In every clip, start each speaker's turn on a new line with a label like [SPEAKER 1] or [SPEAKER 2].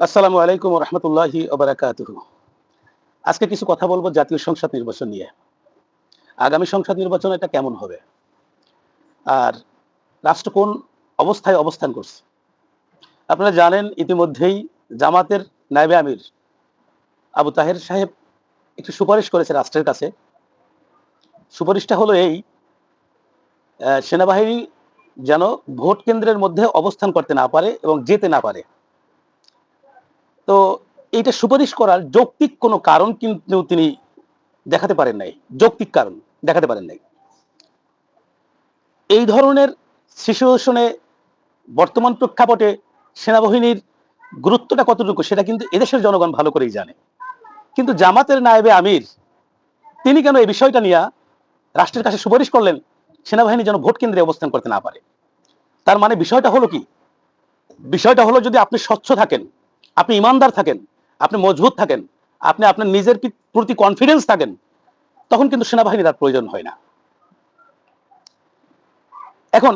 [SPEAKER 1] আসসালামু আলাইকুম রহমতুল্লাহি ওবরাকাতুহু। আজকে কিছু কথা বলব জাতীয় সংসদ নির্বাচন নিয়ে। আগামী সংসদ নির্বাচন এটা কেমন হবে? আর রাষ্ট্র কোন অবস্থায় অবস্থান করছে? আপনারা জানেন, ইতিমধ্যেই জামাতের নায়েবে আমির আবু তাহের সাহেব একটু সুপারিশ করেছে রাষ্ট্রের কাছে। সুপারিশটা হলো এই সেনাবাহিনী যেন ভোট কেন্দ্রের মধ্যে অবস্থান করতে না পারে এবং যেতে না পারে। তো এইটা সুপারিশ করার যৌক্তিক কোনো কারণ কিন্তু তিনি দেখাতে পারেন নাই। যৌক্তিক কারণ দেখাতে পারেন নাই। এই ধরনের সিচুয়েশনে বর্তমান প্রেক্ষাপটে সেনাবাহিনীর গুরুত্বটা কতটুকু সেটা কিন্তু এদেশের জনগণ ভালো করেই জানে। কিন্তু জামাতের নায়েবে আমির, তিনি কেন এই বিষয়টা নিয়ে রাষ্ট্রের কাছে সুপারিশ করলেন সেনাবাহিনী যেন ভোট কেন্দ্রে অবস্থান করতে না পারে? তার মানে বিষয়টা হলো কি? বিষয়টা হলো যদি আপনি স্বচ্ছ থাকেন আপনি ইমানদার থাকেন, আপনি মজবুত থাকেন, আপনি আপনার নিজের প্রতি কনফিডেন্স থাকেন, তখন কিন্তু সেনাবাহিনীর আর প্রয়োজন হয় না। এখন,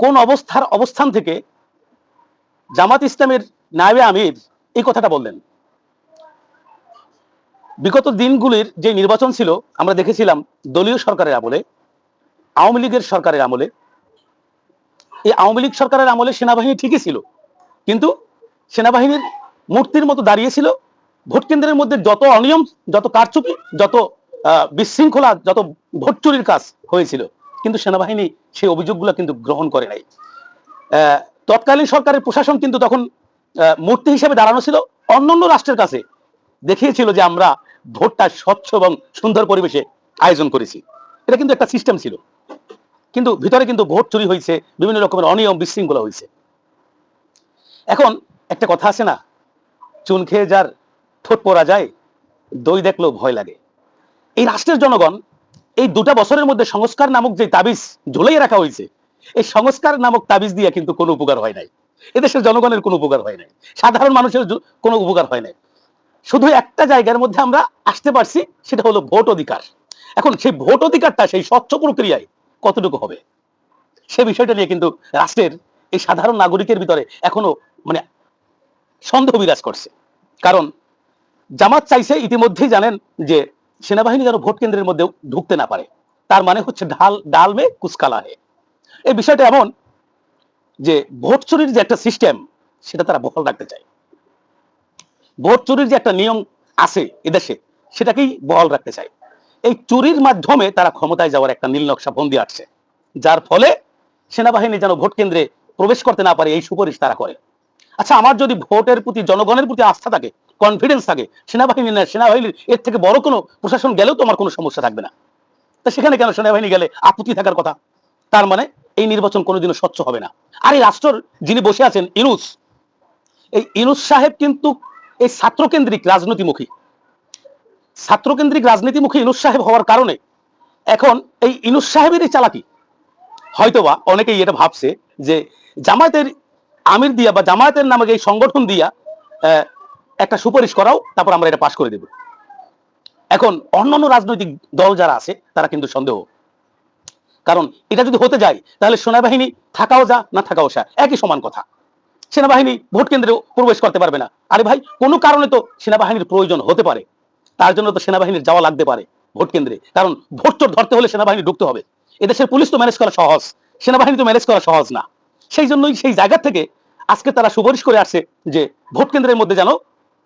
[SPEAKER 1] কোন অবস্থার অবস্থান থেকে জামাত ইসলামের নায়েবে আমির এই কথাটা বললেন। বিগত দিনগুলির যে নির্বাচন ছিল, আমরা দেখেছিলাম দলীয় সরকারের আমলে, আওয়ামী লীগের সরকারের আমলে। এই আওয়ামী লীগ সরকারের আমলে সেনাবাহিনী ঠিকই ছিল, কিন্তু সেনাবাহিনীর মূর্তির মতো দাঁড়িয়েছিল ভোট কেন্দ্রের মধ্যে যত অনিয়ম, যত কারচুপি, যত বিশৃঙ্খলা, যত ভোট চুরির কাজ হয়েছিল, কিন্তু সেনাবাহিনী সেই অভিযোগগুলো কিন্তু গ্রহণ করে নাই। তৎকালীন সরকারের প্রশাসন কিন্তু তখন মূর্তি হিসেবে দাঁড়ানো ছিল। অন্যান্য রাষ্ট্রের কাছে দেখিয়েছিল যে আমরা ভোটটা স্বচ্ছ এবং সুন্দর পরিবেশে আয়োজন করেছি। এটা কিন্তু একটা সিস্টেম ছিল। কিন্তু ভিতরে কিন্তু ভোট চুরি হয়েছে, বিভিন্ন রকমের অনিয়ম, বিশৃঙ্খলা হয়েছে। এখন একটা কথা আছে না? চুন খেয়ে যার ঠোঁট পরা যায়, দই দেখলেও ভয় লাগে। এই রাষ্ট্রের জনগণ এই দুটা বছরের মধ্যে সংস্কার নামক যে তাবিজ ঝুলিয়ে রাখা হয়েছে, এই সংস্কার নামক তাবিজ দিয়ে কিন্তু কোনো উপকার হয় নাই। এদেশের জনগণের কোনো উপকার হয় নাই। সাধারণ মানুষের কোনো উপকার হয় নাই। শুধু একটা জায়গার মধ্যে আমরা আসতে পারছি, সেটা হলো ভোট অধিকার। এখন সেই ভোট অধিকারটা সেই স্বচ্ছ প্রক্রিয়ায় কতটুকু হবে? সে বিষয়টা নিয়ে কিন্তু রাষ্ট্রের এই সাধারণ নাগরিকের ভিতরে এখনও মানে সন্দেহ বিরাজ করছে। কারণ জামাত চাইছে ইতিমধ্যেই জানেন যে সেনাবাহিনী যেন ভোট কেন্দ্রের মধ্যে ঢুকতে না পারে। তার মানে হচ্ছে ঢাল, ডাল মে কুচকালা হে। এই বিষয়টা এমন যে ভোট চুরির যে একটা সিস্টেম, সেটা তারা বহাল রাখতে চায়। ভোট চুরির যে একটা নিয়ম আছে এদেশে, সেটাকেই বহাল রাখতে চায়। এই চুরির মাধ্যমে তারা ক্ষমতায় যাওয়ার একটা নীল নকশা বন্দি আসছে যার ফলে সেনাবাহিনী যেন ভোট কেন্দ্রে প্রবেশ করতে না পারে, এই সুপারিশ তারা করে। আচ্ছা আমার যদি ভোটের প্রতি, জনগণের প্রতি আস্থা থাকে কনফিডেন্স থাকে, সেনাবাহিনী না, সেনাবাহিনীর এর থেকে বড় কোনো প্রশাসন গেলেও তো আমার কোনো সমস্যা থাকবে না। তা সেখানে কেন সেনাবাহিনী গেলে আপত্তি থাকার কথা? তার মানে এই নির্বাচন কোনোদিনও স্বচ্ছ হবে না। আর এই রাষ্ট্র যিনি বসে আছেন, ইনুস, এই ইনুস সাহেব কিন্তু এই ছাত্রকেন্দ্রিক রাজনীতিমুখী। ছাত্রকেন্দ্রিক রাজনীতিমুখী ইনুস সাহেব হওয়ার কারণে এখন এই ইনুস সাহেবেরই চালাকি। হয়তোবা অনেকেই এটা ভাবছে যে জামায়াতের আমির দিয়া বা জামায়াতের নামে এই সংগঠন দিয়া একটা সুপারিশ করাও, তারপর আমরা এটা পাশ করে দেব। এখন অন্যান্য রাজনৈতিক দল যারা আছে, তারা কিন্তু সন্দেহ। কারণ এটা যদি হতে যায়, তাহলে সেনাবাহিনী থাকাও যা, না থাকাও যা একই সমান কথা। সেনাবাহিনী ভোট কেন্দ্রে প্রবেশ করতে পারবে না। আরে ভাই, কোনো কারণে তো সেনাবাহিনীর প্রয়োজন হতে পারে। তার জন্য তো সেনাবাহিনীর যাওয়া লাগতে পারে ভোট কেন্দ্রে। কারণ ভোট চোর ধরতে হলে সেনাবাহিনী ঢুকতে হবে। এদেশের পুলিশ তো ম্যানেজ করা সহজ। সেনাবাহিনী তো ম্যানেজ করা সহজ না। সেই জন্যই সেই জায়গা থেকে আজকে তারা সুপারিশ করে আসছে যে ভোট কেন্দ্রের মধ্যে যেন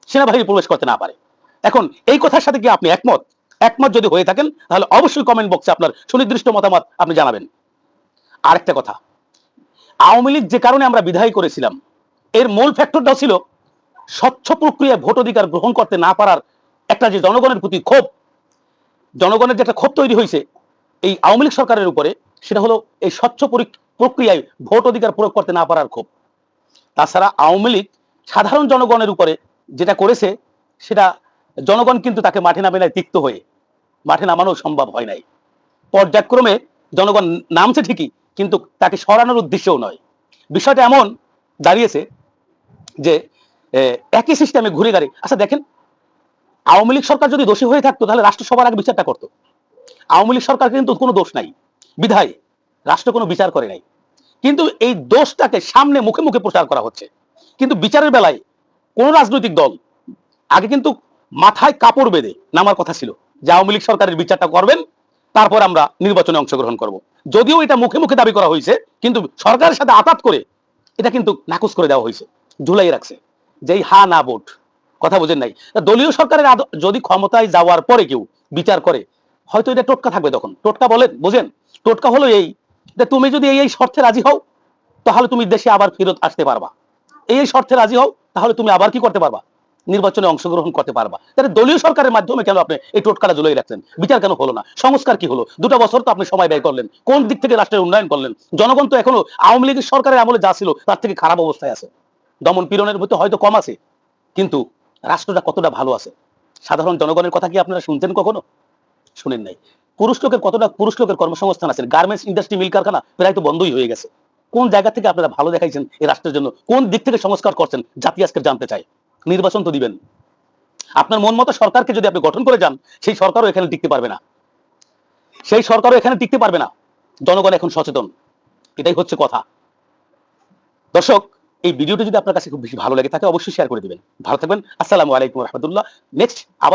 [SPEAKER 1] সেনাবাহিনী প্রবেশ করতে না পারে। এখন এই কথার সাথে কি আপনি একমত? একমত যদি হয়ে থাকেন, তাহলে অবশ্যই কমেন্ট বক্সে আপনার সুনির্দিষ্ট মতামত আপনি জানাবেন। আরেকটা কথা, আওয়ামী লীগ যে কারণে আমরা বিধায়ী করেছিলাম, এর মূল ফ্যাক্টরটাও ছিল স্বচ্ছ প্রক্রিয়ায় ভোট অধিকার গ্রহণ করতে না পারার একটা যে জনগণের প্রতি ক্ষোভ, জনগণের যে একটা ক্ষোভ তৈরি হয়েছে এই আওয়ামী লীগ সরকারের উপরে, সেটা হলো এই স্বচ্ছ পরি- প্রক্রিয়ায় ভোট অধিকার প্রয়োগ করতে না পারার ক্ষোভ। তাছাড়া আওয়ামী লীগ সাধারণ জনগণের উপরে যেটা করেছে, সেটা জনগণ কিন্তু তাকে মাঠে নামে নাই তিক্ত হয়ে। মাঠে নামানো সম্ভব হয় নাই। পর্যায়ক্রমে জনগণ নামছে ঠিকই, কিন্তু তাকে সরানোর উদ্দেশ্যও নয়। বিষয়টা এমন দাঁড়িয়েছে যে একই সিস্টেমে ঘুরে গাড়ি আচ্ছা দেখেন, আওয়ামী লীগ সরকার যদি দোষী হয়ে থাকতো, তাহলে রাষ্ট্র সবার আগে বিচারটা করতো। আওয়ামী লীগ সরকার কিন্তু কোনো দোষ নাই। বিধায়, রাষ্ট্র কোনো বিচার করে নাই। কিন্তু এই দোষটাকে সামনে মুখে মুখে প্রচার করা হচ্ছে। কিন্তু বিচারের বেলায় কোন রাজনৈতিক দল আগে কিন্তু মাথায় কাপড় বেঁধে নামার কথা ছিল যে আওয়ামী লীগ সরকারের বিচারটা করবেন, তারপর আমরা নির্বাচনে অংশগ্রহণ করব। যদিও এটা মুখে মুখে দাবি করা হয়েছে, কিন্তু সরকারের সাথে আঘাত করে এটা কিন্তু নাকচ করে দেওয়া হয়েছে, ঝুলাই রাখছে যেই হা না ভোট, কথা বোঝেন নাই। দলীয় সরকারের যদি ক্ষমতায় যাওয়ার পরে কেউ বিচার করে, হয়তো এটা টোটকা থাকবে তখন। টোটকা বলেন, বোঝেন? টোটকা হলো এই যে তুমি যদি এই এই শর্তে রাজি হও, তাহলে তুমি দেশে আবার ফেরত আসতে পারবা। এই এই শর্তে রাজি হও, তাহলে তুমি আবার কি করতে পারবা? নির্বাচনে অংশগ্রহণ করতে পারবা। তাহলে দলীয় সরকারের মাধ্যমে কেন আপনি এই টোটকাটা ঝুলিয়ে রাখছেন? বিচার কেন হলো না? সংস্কার কি হলো? দুটো বছর তো আপনি সময় ব্যয় করলেন। কোন দিক থেকে রাষ্ট্রের উন্নয়ন করলেন? জনগণ তো এখনও আওয়ামী লীগের সরকারের আমলে যা ছিল, তার থেকে খারাপ অবস্থায় আছে। দমন পীড়নের মধ্যে হয়তো কম আছে। কিন্তু রাষ্ট্রটা কতটা ভালো আছে? সাধারণ জনগণের কথা কি আপনারা শুনতেন কখনো? শুনেন নাই। পুরুষ লোকের কতটা পুরুষ লোকের কর্মসংস্থান আছে? গার্মেন্টস ইন্ডাস্ট্রি মিল কারখানা প্রায় তো বন্ধই হয়ে গেছে। কোন জায়গা থেকে আপনারা ভালো দেখাইছেন এই রাষ্ট্রের জন্য? কোন দিক থেকে সংস্কার করছেন? জাতি আজকে জানতে চায়। নির্বাচন তো দিবেন। আপনার মন মতো সরকারকে যদি আপনি গঠন করে যান, সেই সরকারও এখানে টিকতে পারবে না। সেই সরকারও এখানে টিকতে পারবে না। জনগণ এখন সচেতন। এটাই হচ্ছে কথা। দর্শক, এই ভিডিওটি যদি আপনার কাছে খুব বেশি ভালো লাগে থাকে, অবশ্যই শেয়ার করে দিবেন। ভালো থাকবেন। আসসালামু আলাইকুম রহমতুল্লাহ। নেক্সট আবার